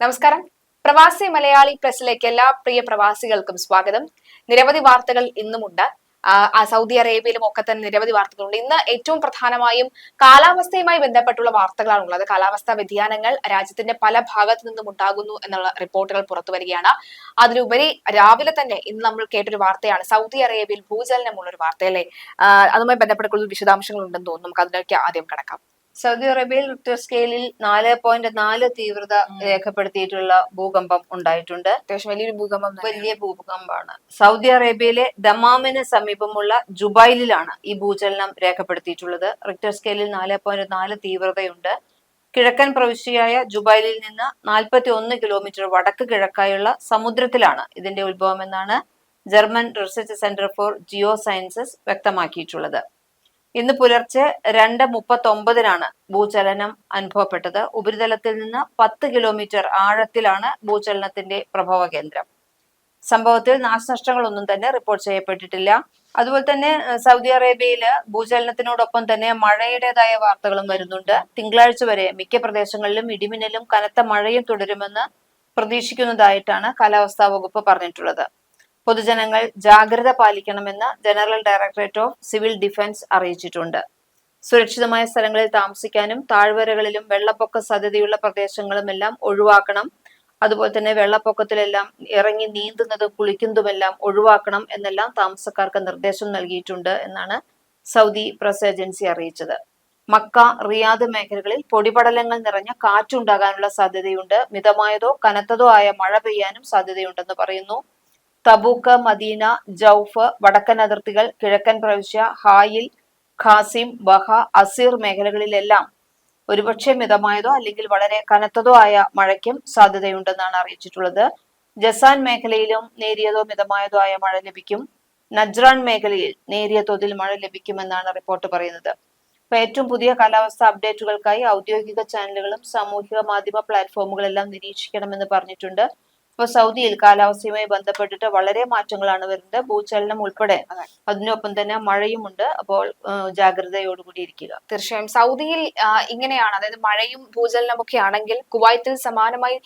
നമസ്കാരം. പ്രവാസി മലയാളി പ്രസിലേക്ക് എല്ലാ പ്രിയ പ്രവാസികൾക്കും സ്വാഗതം. നിരവധി വാർത്തകൾ ഇന്നുമുണ്ട്. സൗദി അറേബ്യയിലും ഒക്കെ തന്നെ നിരവധി വാർത്തകളുണ്ട്. ഇന്ന് ഏറ്റവും പ്രധാനമായും കാലാവസ്ഥയുമായി ബന്ധപ്പെട്ടുള്ള വാർത്തകളാണ് ഉള്ളത് കാലാവസ്ഥാ വ്യതിയാനങ്ങൾ രാജ്യത്തിന്റെ പല ഭാഗത്തു നിന്നും ഉണ്ടാകുന്നു എന്നുള്ള റിപ്പോർട്ടുകൾ പുറത്തു വരികയാണ്. അതിലുപരി രാവിലെ തന്നെ ഇന്ന് നമ്മൾ കേട്ടൊരു വാർത്തയാണ്. സൗദി അറേബ്യയിൽ ഭൂചലനമുള്ള ഒരു വാർത്തയല്ലേ അതുമായി ബന്ധപ്പെട്ട കൂടുതൽ വിശദാംശങ്ങൾ ഉണ്ടെന്ന് തോന്നുന്നു. നമുക്ക് അതിലേക്ക് ആദ്യം കടക്കാം. സൗദി അറേബ്യയിൽ റിക്ടർ സ്കെയിലിൽ നാല് പോയിന്റ് നാല് തീവ്രത രേഖപ്പെടുത്തിയിട്ടുള്ള ഭൂകമ്പം ഉണ്ടായിട്ടുണ്ട്. അത്യാവശ്യം വലിയൊരു ഭൂകമ്പം വലിയ ഭൂകമ്പമാണ്. സൗദി അറേബ്യയിലെ ദമാമിന് സമീപമുള്ള ജുബൈലിലാണ് ഈ ഭൂചലനം രേഖപ്പെടുത്തിയിട്ടുള്ളത്. റിക്ടർ സ്കെയിലിൽ നാല് പോയിന്റ് നാല് തീവ്രതയുണ്ട്. കിഴക്കൻ പ്രവിശ്യയായ ജുബൈലിൽ നിന്ന് നാൽപ്പത്തി ഒന്ന് കിലോമീറ്റർ വടക്ക് കിഴക്കായുള്ള സമുദ്രത്തിലാണ് ഇതിന്റെ ഉത്ഭവം എന്നാണ് German research centre for geosciences വ്യക്തമാക്കിയിട്ടുള്ളത്. ഇന്ന് പുലർച്ചെ രണ്ട് മുപ്പത്തി ഒമ്പതിനാണ് ഭൂചലനം അനുഭവപ്പെട്ടത്. ഉപരിതലത്തിൽ നിന്ന് പത്ത് കിലോമീറ്റർ ആഴത്തിലാണ് ഭൂചലനത്തിന്റെ പ്രഭവ കേന്ദ്രം. സംഭവത്തിൽ നാശനഷ്ടങ്ങളൊന്നും തന്നെ റിപ്പോർട്ട് ചെയ്യപ്പെട്ടിട്ടില്ല. അതുപോലെ തന്നെ സൗദി അറേബ്യയിൽ ഭൂചലനത്തിനോടൊപ്പം തന്നെ മഴയുടേതായ വാർത്തകളും വരുന്നുണ്ട്. തിങ്കളാഴ്ച വരെ മിക്ക പ്രദേശങ്ങളിലും ഇടിമിന്നലും കനത്ത മഴയും തുടരുമെന്ന് പ്രതീക്ഷിക്കുന്നതായിട്ടാണ് കാലാവസ്ഥാ വകുപ്പ് പറഞ്ഞിട്ടുള്ളത്. പൊതുജനങ്ങൾ ജാഗ്രത പാലിക്കണമെന്ന് general directorate of civil defence അറിയിച്ചിട്ടുണ്ട്. സുരക്ഷിതമായ സ്ഥലങ്ങളിൽ താമസിക്കാനും താഴ്വരകളിലും വെള്ളപ്പൊക്ക സാധ്യതയുള്ള പ്രദേശങ്ങളുമെല്ലാം ഒഴിവാക്കണം. അതുപോലെ തന്നെ വെള്ളപ്പൊക്കത്തിലെല്ലാം ഇറങ്ങി നീന്തുന്നതും കുളിക്കുന്നതുമെല്ലാം ഒഴിവാക്കണം എന്നെല്ലാം താമസക്കാർക്ക് നിർദ്ദേശം നൽകിയിട്ടുണ്ട് എന്നാണ് സൗദി പ്രസ് ഏജൻസി അറിയിച്ചത്. മക്ക റിയാദ് മേഖലകളിൽ പൊടിപടലങ്ങൾ നിറഞ്ഞ കാറ്റുണ്ടാകാനുള്ള സാധ്യതയുണ്ട്. മിതമായതോ കനത്തതോ ആയ മഴ പെയ്യാനും സാധ്യതയുണ്ടെന്ന് പറയുന്നു. തബൂക്ക് മദീന ജൌഫ് വടക്കൻ അതിർത്തികൾ കിഴക്കൻ പ്രവിശ്യ ഹായിൽ ഖാസിം ബഹ അസീർ മേഖലകളിലെല്ലാം ഒരുപക്ഷെ മിതമായതോ അല്ലെങ്കിൽ വളരെ കനത്തതോ ആയ മഴയ്ക്കും സാധ്യതയുണ്ടെന്നാണ് അറിയിച്ചിട്ടുള്ളത്. ജസാൻ മേഖലയിലും നേരിയതോ മിതമായതോ ആയ മഴ ലഭിക്കും. നജ്റാൻ മേഖലയിൽ നേരിയ തോതിൽ മഴ ലഭിക്കുമെന്നാണ് റിപ്പോർട്ട് പറയുന്നത്. അപ്പൊ ഏറ്റവും പുതിയ കാലാവസ്ഥ അപ്ഡേറ്റുകൾക്കായി ഔദ്യോഗിക ചാനലുകളും സാമൂഹിക മാധ്യമ പ്ലാറ്റ്ഫോമുകളെല്ലാം നിരീക്ഷിക്കണമെന്ന് പറഞ്ഞിട്ടുണ്ട്. ഇപ്പൊ സൗദിയിൽ കാലാവസ്ഥയുമായി ബന്ധപ്പെട്ടിട്ട് വളരെ മാറ്റങ്ങളാണ് വരുന്നത്. ഭൂചലനം ഉൾപ്പെടെ. അതെ. അതിനൊപ്പം തന്നെ മഴയും ഉണ്ട്. അപ്പോൾ ജാഗ്രതയോടുകൂടി ഇരിക്കുക. തീർച്ചയായും. സൗദിയിൽ ഇങ്ങനെയാണ്. അതായത് മഴയും ഭൂചലനമൊക്കെ ആണെങ്കിൽ കുവൈത്തിൽ സമാനമായി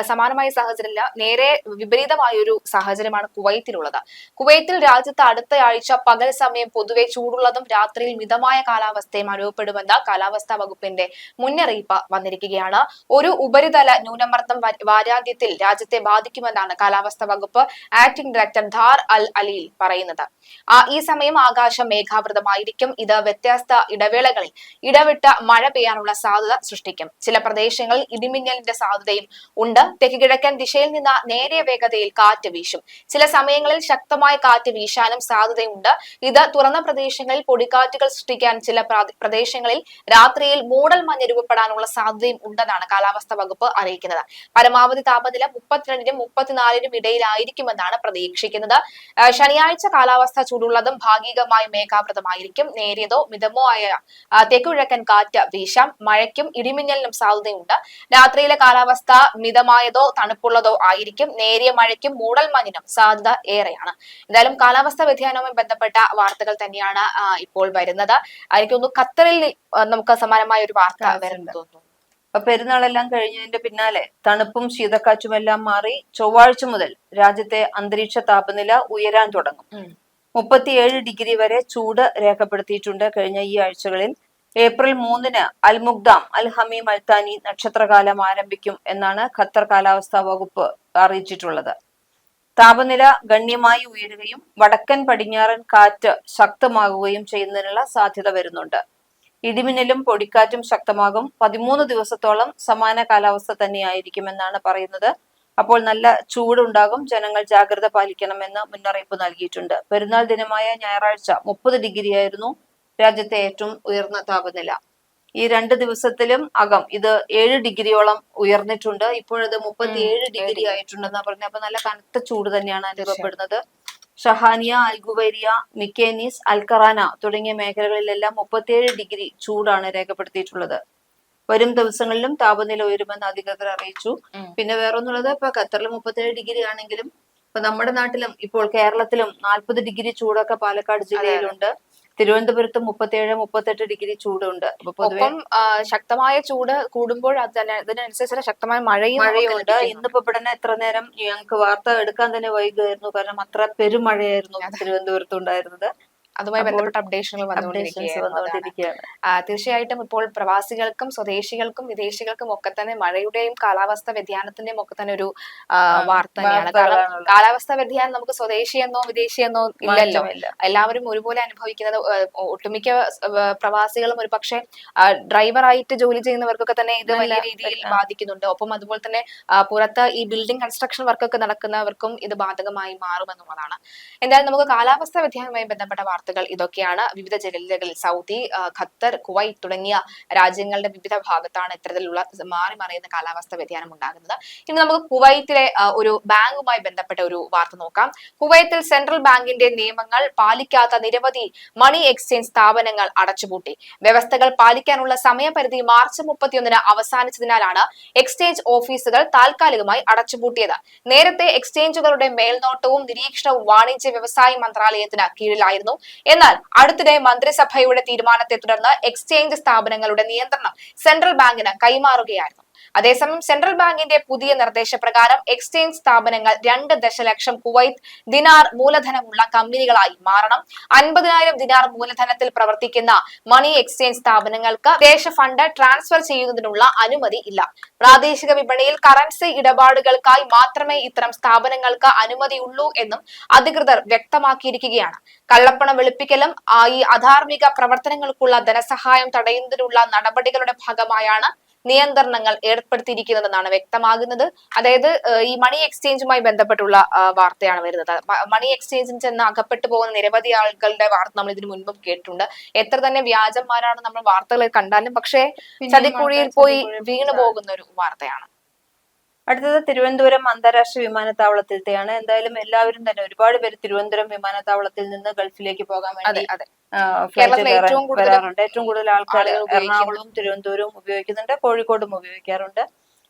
സമാനമായ സാഹചര്യമില്ല നേരെ വിപരീതമായ ഒരു സാഹചര്യമാണ് കുവൈത്തിലുള്ളത്. കുവൈത്തിൽ രാജ്യത്ത് അടുത്ത ആഴ്ച പകൽ സമയം പൊതുവെ ചൂടുള്ളതും രാത്രിയിൽ മിതമായ കാലാവസ്ഥയും അനുഭവപ്പെടുമെന്ന കാലാവസ്ഥാ വകുപ്പിന്റെ മുന്നറിയിപ്പ് വന്നിരിക്കുകയാണ്. ഒരു ഉപരിതല ന്യൂനമർദ്ദം വാരാന്ത്യത്തിൽ രാജ്യത്തെ ബാധിക്കുമെന്നാണ് കാലാവസ്ഥാ വകുപ്പ് ആക്ടിംഗ് ഡയറക്ടർ ധാർ അൽ അലിയിൽ പറയുന്നത്. ഈ സമയം ആകാശം മേഘാവൃതമായിരിക്കും. ഇത് വ്യത്യസ്ത ഇടവേളകളിൽ ഇടവിട്ട മഴ പെയ്യാനുള്ള സാധ്യത സൃഷ്ടിക്കും. ചില പ്രദേശങ്ങളിൽ ഇടിമിന്നലിന്റെ സാധ്യതയും ഉണ്ട്. തെക്കുകിഴക്കൻ ദിശയിൽ നിന്ന് നേരിയ വേഗതയിൽ കാറ്റ് വീശും. ചില സമയങ്ങളിൽ ശക്തമായ കാറ്റ് വീശാനും സാധ്യതയുണ്ട്. ഇത് തുറന്ന പ്രദേശങ്ങളിൽ പൊടിക്കാറ്റുകൾ സൃഷ്ടിക്കാൻ ചില പ്രദേശങ്ങളിൽ രാത്രിയിൽ മൂടൽ മഞ്ഞ് രൂപപ്പെടാനുള്ള സാധ്യതയും ഉണ്ടെന്നാണ് കാലാവസ്ഥാ വകുപ്പ് അറിയിക്കുന്നത്. പരമാവധി താപനില മുപ്പത്തിരണ്ടിനും മുപ്പത്തിനാലിനും ഇടയിലായിരിക്കുമെന്നാണ് പ്രതീക്ഷിക്കുന്നത്. ശനിയാഴ്ച കാലാവസ്ഥ ചൂടുള്ളതും ഭാഗികമായി മേഘാവൃതമായിരിക്കും. നേരിയതോ മിതമോ ആയ തെക്കുഴക്കൻ തെക്കുകിഴക്കൻ കാറ്റ് വീശാം. മഴയ്ക്കും ഇടിമിന്നലിനും സാധ്യതയുണ്ട്. രാത്രിയിലെ കാലാവസ്ഥ മിതമായതോ തണുപ്പുള്ളതോ ആയിരിക്കും. നേരിയ മഴയ്ക്കും മൂടൽ മഞ്ഞിനും സാധ്യത ഏറെയാണ്. എന്തായാലും കാലാവസ്ഥ വ്യതിയാനവുമായി ബന്ധപ്പെട്ട വാർത്തകൾ തന്നെയാണ് ഇപ്പോൾ വരുന്നത്. എനിക്ക് തോന്നുന്നു ഖത്തറിൽ നമുക്ക് സമാനമായ ഒരു വാർത്ത വരുന്നു തോന്നുന്നു. പെരുന്നാളെല്ലാം കഴിഞ്ഞതിന്റെ പിന്നാലെ തണുപ്പും ശീതക്കാറ്റും എല്ലാം മാറി ചൊവ്വാഴ്ച മുതൽ രാജ്യത്തെ അന്തരീക്ഷ താപനില ഉയരാൻ തുടങ്ങും. മുപ്പത്തിയേഴ് ഡിഗ്രി വരെ ചൂട് രേഖപ്പെടുത്തിയിട്ടുണ്ട് കഴിഞ്ഞ ഈ ആഴ്ചകളിൽ. ഏപ്രിൽ മൂന്നിന് അൽമുഗ്ദാം അൽ ഹമീം അൽത്താനി നക്ഷത്രകാലം ആരംഭിക്കും എന്നാണ് ഖത്തർ കാലാവസ്ഥാ വകുപ്പ് അറിയിച്ചിട്ടുള്ളത്. താപനില ഗണ്യമായി ഉയരുകയും വടക്കൻ പടിഞ്ഞാറൻ കാറ്റ് ശക്തമാകുകയും ചെയ്യുന്നതിനുള്ള സാധ്യത വരുന്നുണ്ട്. ഇടിമിന്നലും പൊടിക്കാറ്റും ശക്തമാകും. പതിമൂന്ന് ദിവസത്തോളം സമാന കാലാവസ്ഥ തന്നെയായിരിക്കുമെന്നാണ് പറയുന്നത്. അപ്പോൾ നല്ല ചൂടുണ്ടാകും. ജനങ്ങൾ ജാഗ്രത പാലിക്കണമെന്ന് മുന്നറിയിപ്പ് നൽകിയിട്ടുണ്ട്. പെരുന്നാൾ ദിനമായ ഞായറാഴ്ച മുപ്പത് ഡിഗ്രിയായിരുന്നു രാജ്യത്തെ ഏറ്റവും ഉയർന്ന താപനില. ഈ രണ്ട് ദിവസത്തിലും അകം ഇത് ഏഴ് ഡിഗ്രിയോളം ഉയർന്നിട്ടുണ്ട്. ഇപ്പോഴത് മുപ്പത്തിയേഴ് ഡിഗ്രി. ആയിട്ടുണ്ടെന്നാ പറഞ്ഞത്. അപ്പൊ നല്ല കനത്ത ചൂട് തന്നെയാണ് അനുഭവപ്പെടുന്നത്. ഷഹാനിയ അൽഗുവൈരിയ മിക്കേനീസ് അൽക്കറാന തുടങ്ങിയ മേഖലകളിലെല്ലാം മുപ്പത്തിയേഴ് ഡിഗ്രി ചൂടാണ് രേഖപ്പെടുത്തിയിട്ടുള്ളത്. വരും ദിവസങ്ങളിലും താപനില ഉയരുമെന്ന് അധികൃതർ അറിയിച്ചു. പിന്നെ വേറൊന്നുള്ളത് ഇപ്പൊ ഖത്തറിൽ മുപ്പത്തിയേഴ് ഡിഗ്രി ആണെങ്കിലും ഇപ്പൊ നമ്മുടെ നാട്ടിലും ഇപ്പോൾ കേരളത്തിലും നാൽപ്പത് ഡിഗ്രി ചൂടൊക്കെ പാലക്കാട് ജില്ലയിലുണ്ട്. തിരുവനന്തപുരത്ത് മുപ്പത്തിയേഴ് മുപ്പത്തെട്ട് ഡിഗ്രി ചൂടുണ്ട്. ഒപ്പം ശക്തമായ ചൂട് കൂടുമ്പോൾ അതിന് അതിനനുസരിച്ചുള്ള ശക്തമായ മഴയും മഴയുണ്ട് ഇന്നിപ്പോ ഇവിടെ എത്ര നേരം ഞങ്ങൾക്ക് വാർത്ത എടുക്കാൻ തന്നെ വൈകുമായിരുന്നു. കാരണം അത്ര പെരുമഴയായിരുന്നു തിരുവനന്തപുരത്ത് ഉണ്ടായിരുന്നത് അതുമായി ബന്ധപ്പെട്ട അപ്ഡേഷനുകൾ വന്നുകൊണ്ടിരിക്കുകയാണ്. തീർച്ചയായിട്ടും ഇപ്പോൾ പ്രവാസികൾക്കും സ്വദേശികൾക്കും വിദേശികൾക്കും ഒക്കെ തന്നെ മഴയുടെയും കാലാവസ്ഥ വ്യതിയാനത്തിന്റെയും ഒക്കെ തന്നെ ഒരു വാർത്ത തന്നെയാണ്. കാരണം കാലാവസ്ഥ വ്യതിയാനം നമുക്ക് സ്വദേശി എന്നോ വിദേശി എന്നോ ഇല്ലല്ലോ എല്ലാവരും ഒരുപോലെ അനുഭവിക്കുന്നത് ഒട്ടുമിക്ക പ്രവാസികളും ഒരു പക്ഷേ ഡ്രൈവറായിട്ട് ജോലി ചെയ്യുന്നവർക്കൊക്കെ തന്നെ ഇത് വലിയ രീതിയിൽ ബാധിക്കുന്നുണ്ട്. ഒപ്പം അതുപോലെ തന്നെ പുറത്ത് ഈ ബിൽഡിംഗ് കൺസ്ട്രക്ഷൻ വർക്കൊക്കെ നടക്കുന്നവർക്കും ഇത് ബാധകമായി മാറുമെന്നുള്ളതാണ്. എന്തായാലും നമുക്ക് കാലാവസ്ഥ വ്യതിയാനവുമായി ബന്ധപ്പെട്ട വാർത്തകൾ ഇതൊക്കെയാണ്. വിവിധ ജില്ലകളിൽ സൗദി ഖത്തർ കുവൈറ്റ് തുടങ്ങിയ രാജ്യങ്ങളുടെ വിവിധ ഭാഗത്താണ് ഇത്തരത്തിലുള്ള മാറി മറിയുന്ന കാലാവസ്ഥ വ്യതിയാനം ഉണ്ടാകുന്നത്. ഇനി നമുക്ക് കുവൈത്തിലെ ഒരു ബാങ്കുമായി ബന്ധപ്പെട്ട ഒരു വാർത്ത നോക്കാം. കുവൈത്തിൽ സെൻട്രൽ ബാങ്കിന്റെ നിയമങ്ങൾ പാലിക്കാത്ത നിരവധി മണി എക്സ്ചേഞ്ച് സ്ഥാപനങ്ങൾ അടച്ചുപൂട്ടി. വ്യവസ്ഥകൾ പാലിക്കാനുള്ള സമയപരിധി മാർച്ച് മുപ്പത്തിയൊന്നിന് അവസാനിച്ചതിനാലാണ് എക്സ്ചേഞ്ച് ഓഫീസുകൾ താൽക്കാലികമായി അടച്ചുപൂട്ടിയത്. നേരത്തെ എക്സ്ചേഞ്ചുകളുടെ മേൽനോട്ടവും നിരീക്ഷണവും വാണിജ്യ വ്യവസായ മന്ത്രാലയത്തിന് കീഴിലായിരുന്നു എന്നാൽ അടുത്തിടെ മന്ത്രിസഭയുടെ തീരുമാനത്തെ തുടർന്ന് എക്സ്ചേഞ്ച് സ്ഥാപനങ്ങളുടെ നിയന്ത്രണം സെൻട്രൽ ബാങ്കിന് കൈമാറുകയായിരുന്നു. അതേസമയം സെൻട്രൽ ബാങ്കിന്റെ പുതിയ നിർദ്ദേശപ്രകാരം എക്സ്ചേഞ്ച് സ്ഥാപനങ്ങൾ രണ്ട് ദശലക്ഷം കുവൈത്ത് ദിനാർ മൂലധനമുള്ള കമ്പനികളായി മാറണം. അൻപതിനായിരം ദിനാർ മൂലധനത്തിൽ പ്രവർത്തിക്കുന്ന മണി എക്സ്ചേഞ്ച് സ്ഥാപനങ്ങൾക്ക് വിദേശ ഫണ്ട് ട്രാൻസ്ഫർ ചെയ്യുന്നതിനുള്ള അനുമതി ഇല്ല. പ്രാദേശിക വിപണിയിൽ കറൻസി ഇടപാടുകൾക്കായി മാത്രമേ ഇത്തരം സ്ഥാപനങ്ങൾക്ക് അനുമതിയുള്ളൂ എന്നും അധികൃതർ വ്യക്തമാക്കിയിരിക്കുകയാണ്. കള്ളപ്പണം വെളുപ്പിക്കലും ഈ അധാർമിക പ്രവർത്തനങ്ങൾക്കുള്ള ധനസഹായം തടയുന്നതിനുള്ള നടപടികളുടെ ഭാഗമായാണ് നിയന്ത്രണങ്ങൾ ഏർപ്പെടുത്തിയിരിക്കുന്നതെന്നാണ് വ്യക്തമാകുന്നത്. അതായത് ഈ മണി എക്സ്ചേഞ്ചുമായി ബന്ധപ്പെട്ടുള്ള വാർത്തയാണ് വരുന്നത്. മണി എക്സ്ചേഞ്ചിൽ ചെന്ന് അകപ്പെട്ടു പോകുന്ന നിരവധി ആളുകളുടെ വാർത്ത നമ്മൾ ഇതിനു മുൻപും കേട്ടിട്ടുണ്ട്. എത്ര തന്നെ വ്യാജന്മാരാണ് നമ്മൾ വാർത്തകൾ കണ്ടാലും പക്ഷേ ചതിക്കുഴിയിൽ പോയി വീണു പോകുന്ന ഒരു വാർത്തയാണ്. അടുത്തത് തിരുവനന്തപുരം അന്താരാഷ്ട്ര വിമാനത്താവളത്തിലത്തെയാണ്. എന്തായാലും എല്ലാവരും തന്നെ ഒരുപാട് പേര് തിരുവനന്തപുരം വിമാനത്താവളത്തിൽ നിന്ന് ഗൾഫിലേക്ക് പോകാൻ വേണ്ടി വരാറുണ്ട്. ഏറ്റവും കൂടുതൽ ആൾക്കാർ. എറണാകുളവും തിരുവനന്തപുരവും ഉപയോഗിക്കുന്നുണ്ട്. കോഴിക്കോടും ഉപയോഗിക്കാറുണ്ട്.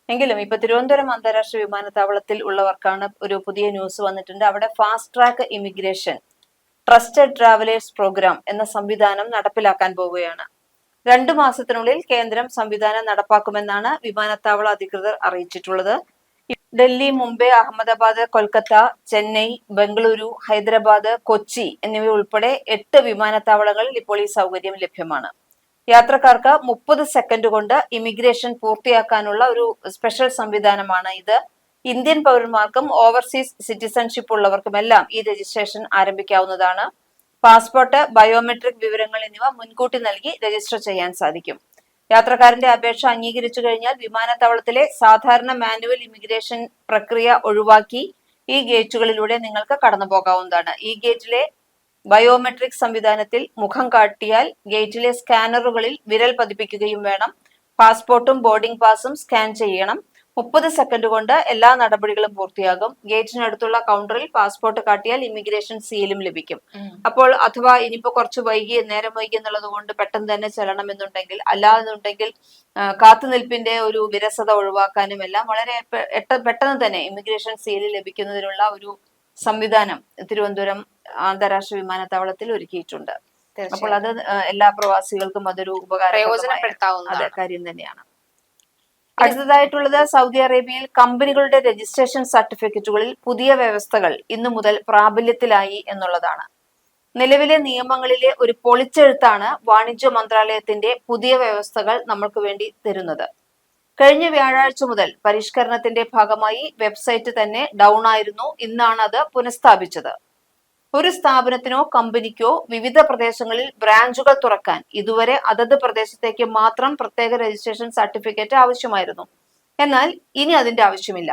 എങ്കിലും ഇപ്പൊ തിരുവനന്തപുരം അന്താരാഷ്ട്ര വിമാനത്താവളത്തിൽ ഉള്ളവർക്കാണ് ഒരു പുതിയ ന്യൂസ് വന്നിട്ടുണ്ട്. അവിടെ fast track immigration trusted travellers programme എന്ന സംവിധാനം നടപ്പിലാക്കാൻ പോവുകയാണ്. രണ്ടു മാസത്തിനുള്ളിൽ കേന്ദ്രം സംവിധാനം നടപ്പാക്കുമെന്നാണ് വിമാനത്താവള അധികൃതർ അറിയിച്ചിട്ടുള്ളത്. ഡൽഹി മുംബൈ അഹമ്മദാബാദ് കൊൽക്കത്ത ചെന്നൈ ബംഗളൂരു ഹൈദരാബാദ് കൊച്ചി എന്നിവ ഉൾപ്പെടെ എട്ട് വിമാനത്താവളങ്ങളിൽ ഇപ്പോൾ ഈ സൗകര്യം ലഭ്യമാണ്. യാത്രക്കാർക്ക് മുപ്പത് സെക്കൻഡ് കൊണ്ട് ഇമിഗ്രേഷൻ പൂർത്തിയാക്കാനുള്ള ഒരു സ്പെഷ്യൽ സംവിധാനമാണ് ഇത്. ഇന്ത്യൻ പൗരന്മാർക്കും ഓവർസീസ് സിറ്റിസൺഷിപ്പ് ഉള്ളവർക്കുമെല്ലാം ഈ രജിസ്ട്രേഷൻ ആരംഭിക്കാവുന്നതാണ്. പാസ്പോർട്ട് ബയോമെട്രിക് വിവരങ്ങൾ എന്നിവ മുൻകൂട്ടി നൽകി രജിസ്റ്റർ ചെയ്യാൻ സാധിക്കും. യാത്രക്കാരന്റെ അപേക്ഷ അംഗീകരിച്ചു കഴിഞ്ഞാൽ വിമാനത്താവളത്തിലെ സാധാരണ മാനുവൽ ഇമിഗ്രേഷൻ പ്രക്രിയ ഒഴിവാക്കി ഈ ഗേറ്റുകളിലൂടെ നിങ്ങൾക്ക് കടന്നു പോകാവുന്നതാണ് ഈ ഗേറ്റിലെ ബയോമെട്രിക് സംവിധാനത്തിൽ മുഖം കാട്ടിയാൽ ഗേറ്റിലെ സ്കാനറുകളിൽ വിരൽ പതിപ്പിക്കുകയും വേണം. പാസ്പോർട്ടും ബോർഡിംഗ് പാസും സ്കാൻ ചെയ്യണം. മുപ്പത് സെക്കൻഡ് കൊണ്ട് എല്ലാ നടപടികളും പൂർത്തിയാകും. ഗേറ്റിനടുത്തുള്ള കൗണ്ടറിൽ പാസ്പോർട്ട് കാട്ടിയാൽ ഇമിഗ്രേഷൻ സീലും ലഭിക്കും. അപ്പോൾ അഥവാ ഇനിയിപ്പോ കുറച്ച് വൈകി നേരം വൈകി എന്നുള്ളത് കൊണ്ട് പെട്ടെന്ന് തന്നെ ചെല്ലണമെന്നുണ്ടെങ്കിൽ അല്ലാന്നുണ്ടെങ്കിൽ കാത്തുനിൽപ്പിന്റെ ഒരു വിരസത ഒഴിവാക്കാനും എല്ലാം വളരെ പെട്ടെന്ന് തന്നെ ഇമിഗ്രേഷൻ സീൽ ലഭിക്കുന്നതിനുള്ള ഒരു സംവിധാനം തിരുവനന്തപുരം അന്താരാഷ്ട്ര വിമാനത്താവളത്തിൽ ഒരുക്കിയിട്ടുണ്ട്. അപ്പോൾ അത് എല്ലാ പ്രവാസികൾക്കും അതൊരു ഉപകാരം കാര്യം തന്നെയാണ്. അടുത്തതായിട്ടുള്ളത് സൗദി അറേബ്യയിൽ കമ്പനികളുടെ രജിസ്ട്രേഷൻ സർട്ടിഫിക്കറ്റുകളിൽ പുതിയ വ്യവസ്ഥകൾ ഇന്നു മുതൽ പ്രാബല്യത്തിലായി എന്നുള്ളതാണ്. നിലവിലെ നിയമങ്ങളിലെ ഒരു പൊളിച്ചെഴുത്താണ് വാണിജ്യ മന്ത്രാലയത്തിന്റെ പുതിയ വ്യവസ്ഥകൾ നമ്മൾക്ക് വേണ്ടി തരുന്നത്. കഴിഞ്ഞ വ്യാഴാഴ്ച മുതൽ പരിഷ്കരണത്തിന്റെ ഭാഗമായി വെബ്സൈറ്റ് തന്നെ ഡൗൺ ആയിരുന്നു. ഇന്നാണ് അത് പുനഃസ്ഥാപിച്ചത്. ഒരു സ്ഥാപനത്തിനോ കമ്പനിക്കോ വിവിധ പ്രദേശങ്ങളിൽ ബ്രാഞ്ചുകൾ തുറക്കാൻ ഇതുവരെ അതത് പ്രദേശത്തേക്ക് മാത്രം പ്രത്യേക രജിസ്ട്രേഷൻ സർട്ടിഫിക്കറ്റ് ആവശ്യമായിരുന്നു. എന്നാൽ ഇനി അതിന്റെ ആവശ്യമില്ല.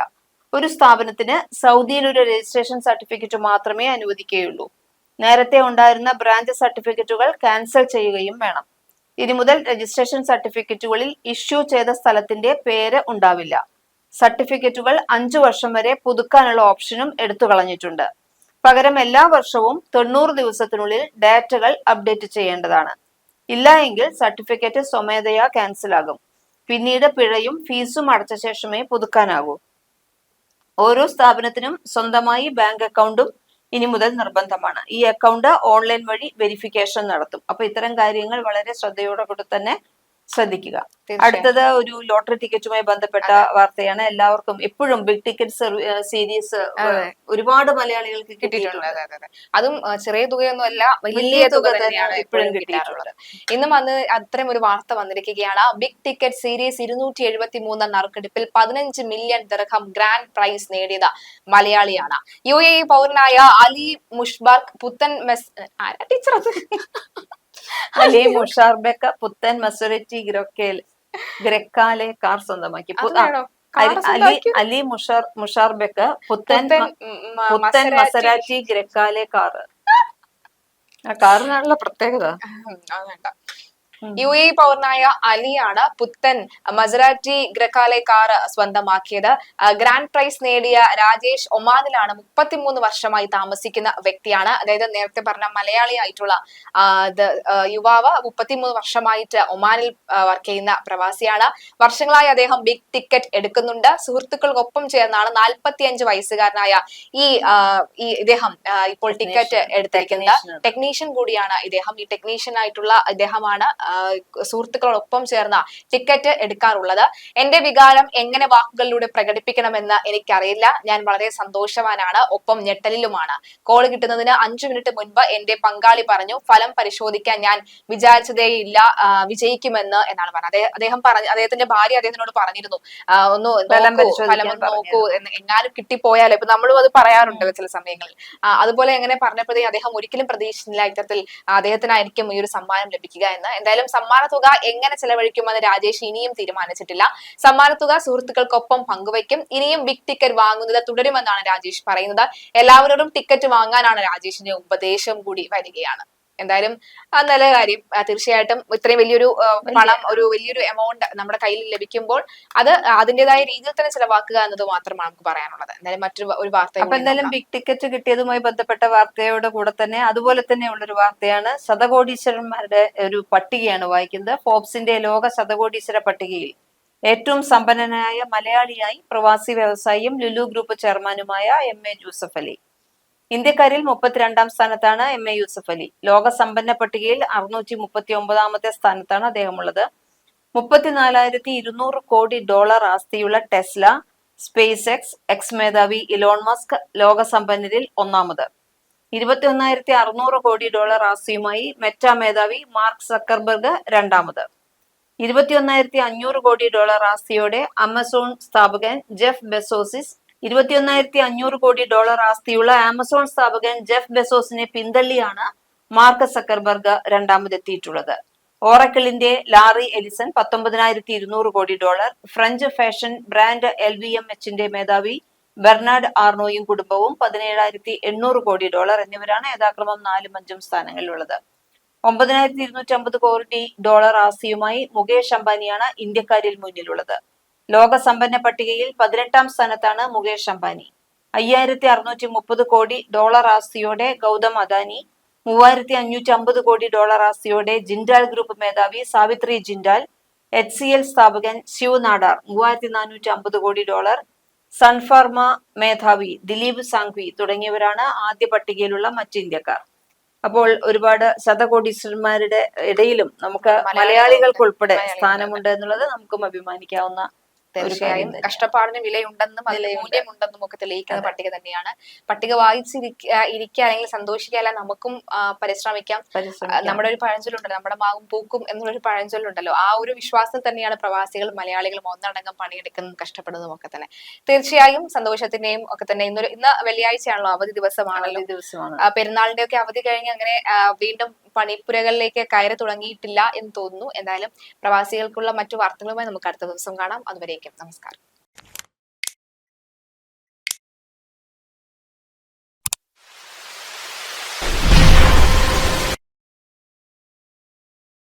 ഒരു സ്ഥാപനത്തിന് സൗദിയിൽ ഒരു രജിസ്ട്രേഷൻ സർട്ടിഫിക്കറ്റ് മാത്രമേ അനുവദിക്കുകയുള്ളൂ. നേരത്തെ ഉണ്ടായിരുന്ന ബ്രാഞ്ച് സർട്ടിഫിക്കറ്റുകൾ ക്യാൻസൽ ചെയ്യുകയും വേണം. ഇനി മുതൽ രജിസ്ട്രേഷൻ സർട്ടിഫിക്കറ്റുകളിൽ ഇഷ്യൂ ചെയ്ത സ്ഥലത്തിന്റെ പേര് ഉണ്ടാവില്ല. സർട്ടിഫിക്കറ്റുകൾ അഞ്ചു വർഷം വരെ പുതുക്കാനുള്ള ഓപ്ഷനും എടുത്തു കളഞ്ഞിട്ടുണ്ട്. പകരം എല്ലാ വർഷവും തൊണ്ണൂറ് ദിവസത്തിനുള്ളിൽ ഡാറ്റകൾ അപ്ഡേറ്റ് ചെയ്യേണ്ടതാണ്. ഇല്ല എങ്കിൽ സർട്ടിഫിക്കറ്റ് സ്വമേധയാ ക്യാൻസൽ ആകും. പിന്നീട് പിഴയും ഫീസും അടച്ച ശേഷമേ പുതുക്കാനാകൂ. ഓരോ സ്ഥാപനത്തിനും സ്വന്തമായി ബാങ്ക് അക്കൗണ്ടും ഇനി മുതൽ നിർബന്ധമാണ്. ഈ അക്കൗണ്ട് ഓൺലൈൻ വഴി വെരിഫിക്കേഷൻ നടത്തും. അപ്പൊ ഇത്തരം കാര്യങ്ങൾ വളരെ ശ്രദ്ധയോടെ കൂടെ തന്നെ ശ്രദ്ധിക്കുക. അടുത്തത് ഒരു ലോട്ടറി ടിക്കറ്റുമായി ബന്ധപ്പെട്ട വാർത്തയാണ്. എല്ലാവർക്കും എപ്പോഴും ബിഗ് ടിക്കറ്റ് സീരീസ് ഒരുപാട് മലയാളികൾക്ക് കിട്ടിയിട്ടുണ്ട്. അതെ, ചെറിയ തുകയൊന്നുമല്ല വലിയ തുക തന്നെയാണ് എപ്പോഴും കിട്ടിയിട്ടുള്ളത്. ഇന്നും അന്ന് അത്തരം ഒരു വാർത്ത വന്നിരിക്കുകയാണ്. ബിഗ് ടിക്കറ്റ് സീരീസ് ഇരുന്നൂറ്റി എഴുപത്തി മൂന്ന് നറുക്കെടുപ്പിൽ പതിനഞ്ച് മില്യൺ ദിർഹം ഗ്രാൻഡ് പ്രൈസ് നേടിയത് മലയാളിയാണ്. യു എ പൗരനായ അലി മുഷ്ബാർക്ക് പുത്തൻ മെസ് ടീച്ചർ അലി മുഷാർബെക്ക പുത്തൻ മസുരറ്റി ഗ്രൊക്കേൽ. ഗ്രക്കാലെ കാർ സ്വന്തമാക്കി. അലി- അലി? മുഷാർ മുഷാർബെക്ക പുത്തൻ പുത്തൻ മസരാറ്റി- ഗ്രക്കാലെ കാർ ആ കാറിനുള്ള പ്രത്യേകത. യു എ പൗരനായ അലിയാണ് പുത്തൻ മസറാറ്റി ഗ്രക്കാലെ കാർ സ്വന്തമാക്കിയത് ഗ്രാൻഡ് പ്രൈസ് നേടിയ രാജേഷ് ഒമാനിലാണ് മുപ്പത്തിമൂന്ന് വർഷമായി താമസിക്കുന്ന വ്യക്തിയാണ്. അതായത് നേരത്തെ പറഞ്ഞ മലയാളിയായിട്ടുള്ള യുവാവ് മുപ്പത്തിമൂന്ന് വർഷമായിട്ട് ഒമാനിൽ വർക്ക് ചെയ്യുന്ന പ്രവാസിയാണ്. വർഷങ്ങളായി അദ്ദേഹം ബിഗ് ടിക്കറ്റ് എടുക്കുന്നുണ്ട്. സുഹൃത്തുക്കൾക്കൊപ്പം ചേർന്നാണ് നാൽപ്പത്തിയഞ്ച് വയസ്സുകാരനായ ഈ ഈ ഇദ്ദേഹം ഇപ്പോൾ ടിക്കറ്റ്. എടുത്തിരിക്കുന്നത്. ടെക്നീഷ്യൻ കൂടിയാണ് ഇദ്ദേഹം. ഈ ടെക്നീഷ്യൻ ആയിട്ടുള്ള ഇദ്ദേഹമാണ് സുഹൃത്തുക്കളോടൊപ്പം ചേർന്ന ടിക്കറ്റ് എടുക്കാറുള്ളത്. എന്റെ വികാരം എങ്ങനെ വാക്കുകളിലൂടെ പ്രകടിപ്പിക്കണമെന്ന് എനിക്കറിയില്ല. ഞാൻ വളരെ സന്തോഷവാനാണ്. ഒപ്പം ഞെട്ടലിലുമാണ്. കോൾ കിട്ടുന്നതിന് അഞ്ചു മിനിറ്റ് മുൻപ് എന്റെ പങ്കാളി പറഞ്ഞു ഫലം പരിശോധിക്കാൻ ഞാൻ വിചാരിച്ചതേയില്ല വിജയിക്കുമെന്ന് എന്നാണ് പറഞ്ഞത്. അദ്ദേഹം- അദ്ദേഹം പറഞ്ഞു അദ്ദേഹത്തിന്റെ ഭാര്യ അദ്ദേഹത്തിനോട് പറഞ്ഞിരുന്നു. ഒന്ന് ഫലം നോക്കൂ, എങ്ങാനും കിട്ടിപ്പോയാലോ? ഇപ്പൊ നമ്മളും അത് പറയാറുണ്ട് ചില സമയങ്ങളിൽ. അതുപോലെ എങ്ങനെ പറഞ്ഞപ്പോഴേ അദ്ദേഹം ഒരിക്കലും പ്രതീക്ഷിച്ചില്ല ഇത്തരത്തിൽ അദ്ദേഹത്തിനായിരിക്കും ഈ ഒരു സമ്മാനം ലഭിക്കുക എന്ന്. എന്തായാലും സമ്മാന തുക എങ്ങനെ ചെലവഴിക്കുമെന്ന് രാജേഷ് ഇനിയും തീരുമാനിച്ചിട്ടില്ല. സമ്മാന തുക സുഹൃത്തുക്കൾക്കൊപ്പം പങ്കുവയ്ക്കും. ഇനിയും ബിഗ് ടിക്കറ്റ് വാങ്ങുന്നത് തുടരുമെന്നാണ് രാജേഷ് പറയുന്നത്. എല്ലാവരോടും ടിക്കറ്റ് വാങ്ങാനാണ് രാജേഷിന്റെ ഉപദേശം കൂടി വരികയാണ്. എന്തായാലും നല്ല കാര്യം. തീർച്ചയായിട്ടും ഇത്രയും വലിയൊരു പണം ഒരു വലിയൊരു എമൗണ്ട് നമ്മുടെ കയ്യിൽ ലഭിക്കുമ്പോൾ അത് അതിന്റെതായ രീതിയിൽ തന്നെ ചിലവാക്കുക എന്നത് മാത്രമാണ് നമുക്ക് പറയാനുള്ളത്. എന്തായാലും മറ്റൊരു ഒരു വാർത്ത അപ്പൊ എന്തായാലും ബിഗ് ടിക്കറ്റ് കിട്ടിയതുമായി ബന്ധപ്പെട്ട വാർത്തയോട് കൂടെ തന്നെ അതുപോലെ തന്നെ ഉള്ളൊരു വാർത്തയാണ്. ശതകോടീശ്വരന്മാരുടെ ഒരു പട്ടികയാണ് വായിക്കുന്നത്. ഫോബ്സിന്റെ ലോക ശതകോടീശ്വര പട്ടികയിൽ ഏറ്റവും സമ്പന്നനായ മലയാളിയായി പ്രവാസി വ്യവസായിയും ലുലു ഗ്രൂപ്പ് ചെയർമാനുമായ എം എ ജൂസഫ് അലി. ഇന്ത്യക്കാരിൽ മുപ്പത്തിരണ്ടാം സ്ഥാനത്താണ് എം എ യൂസഫ് അലി. ലോക സമ്പന്ന പട്ടികയിൽ അറുന്നൂറ്റി മുപ്പത്തി ഒമ്പതാമത്തെ സ്ഥാനത്താണ് അദ്ദേഹമുള്ളത്. മുപ്പത്തിനാലായിരത്തി ഇരുന്നൂറ് കോടി ഡോളർ ആസ്തിയുള്ള ടെസ്ല സ്പേസ് എക്സ് എക്സ് മേധാവി ഇലോൺ മസ്ക് ലോക സമ്പന്നരിൽ ഒന്നാമത്. ഇരുപത്തി ഒന്നായിരത്തി അറുന്നൂറ് കോടി ഡോളർ ആസ്തിയുമായി മെറ്റ മേധാവി മാർക്ക് സക്കർബർഗ് രണ്ടാമത്. ഇരുപത്തി ഒന്നായിരത്തി അഞ്ഞൂറ് കോടി ഡോളർ ആസ്തിയോടെ ആമസോൺ സ്ഥാപകൻ ജെഫ് ബെസോസിസ് ഇരുപത്തി ഒന്നായിരത്തി അഞ്ഞൂറ് കോടി ഡോളർ ആസ്തിയുള്ള ആമസോൺ സ്ഥാപകൻ ജെഫ് ബെസോസിനെ പിന്തള്ളിയാണ് മാർക്ക് സക്കർബർഗ് രണ്ടാമതെത്തിയിട്ടുള്ളത്. ഓറക്കിളിന്റെ ലാറി എലിസൺ പത്തൊമ്പതിനായിരത്തി ഇരുന്നൂറ് കോടി dollar French fashion brand L V M എച്ചിന്റെ മേധാവി ബെർണാഡ് ആർണോയും കുടുംബവും പതിനേഴായിരത്തി എണ്ണൂറ് കോടി ഡോളർ എന്നിവരാണ് യഥാക്രമം നാലും അഞ്ചും സ്ഥാനങ്ങളിലുള്ളത്. ഒമ്പതിനായിരത്തി ഇരുന്നൂറ്റി അമ്പത് കോടി ഡോളർ ആസ്തിയുമായി മുകേഷ് അംബാനിയാണ് ഇന്ത്യക്കാരിൽ മുന്നിലുള്ളത്. ലോക സമ്പന്ന പട്ടികയിൽ പതിനെട്ടാം സ്ഥാനത്താണ് മുകേഷ് അംബാനി. അയ്യായിരത്തി അറുന്നൂറ്റി മുപ്പത് കോടി ഡോളർ ആസ്തിയോടെ ഗൗതം അദാനി മൂവായിരത്തി അഞ്ഞൂറ്റി അമ്പത് കോടി ഡോളർ ആസ്തിയോടെ ജിൻഡാൽ ഗ്രൂപ്പ് മേധാവി Savitri Jindal H C L സ്ഥാപകൻ ശിവ് നാടാർ മൂവായിരത്തി നാനൂറ്റി അമ്പത് കോടി ഡോളർ സൺഫാർമ മേധാവി ദിലീപ് സാങ്വി തുടങ്ങിയവരാണ് ആദ്യ പട്ടികയിലുള്ള മറ്റ് ഇന്ത്യക്കാർ. അപ്പോൾ ഒരുപാട് ശതകോടീശ്വരന്മാരുടെ ഇടയിലും നമുക്ക്. മലയാളികൾക്ക് ഉൾപ്പെടെ സ്ഥാനമുണ്ട് എന്നുള്ളത് നമുക്കും അഭിമാനിക്കാവുന്ന തീർച്ചയായും കഷ്ടപ്പാടിന് വിലയുണ്ടെന്നും അതിന് മൂല്യമുണ്ടെന്നും ഒക്കെ തെളിയിക്കുന്ന പട്ടിക തന്നെയാണ്. പട്ടിക വായിച്ചിരിക്കുക ഇരിക്കുക അല്ലെങ്കിൽ സന്തോഷിക്കുക നമുക്കും പരിശ്രമിക്കാം. നമ്മുടെ ഒരു പഴഞ്ചൊല്ലുണ്ടല്ലോ നമ്മുടെ മാവും പൂക്കും എന്നുള്ളൊരു പഴഞ്ചൊല്ലുണ്ടല്ലോ. ആ ഒരു വിശ്വാസത്തിൽ തന്നെയാണ് പ്രവാസികൾ മലയാളികളും ഒന്നടങ്കം പണിയെടുക്കുന്നതും കഷ്ടപ്പെടുന്നതും ഒക്കെ തന്നെ. തീർച്ചയായും സന്തോഷത്തിന്റെയും ഒക്കെ തന്നെ ഇന്നൊരു ഇന്ന് വെള്ളിയാഴ്ചയാണല്ലോ അവധി ദിവസമാണല്ലോ. പെരുന്നാളിന്റെ ഒക്കെ അവധി കഴിഞ്ഞ് അങ്ങനെ വീണ്ടും പണിപ്പുരകളിലേക്ക് കയറി തുടങ്ങിയിട്ടില്ല എന്ന് തോന്നുന്നു. എന്തായാലും പ്രവാസികൾക്കുള്ള മറ്റു വാർത്തകളുമായി നമുക്ക് അടുത്ത ദിവസം കാണാം. അതുവരേക്കും. നമസ്കാരം.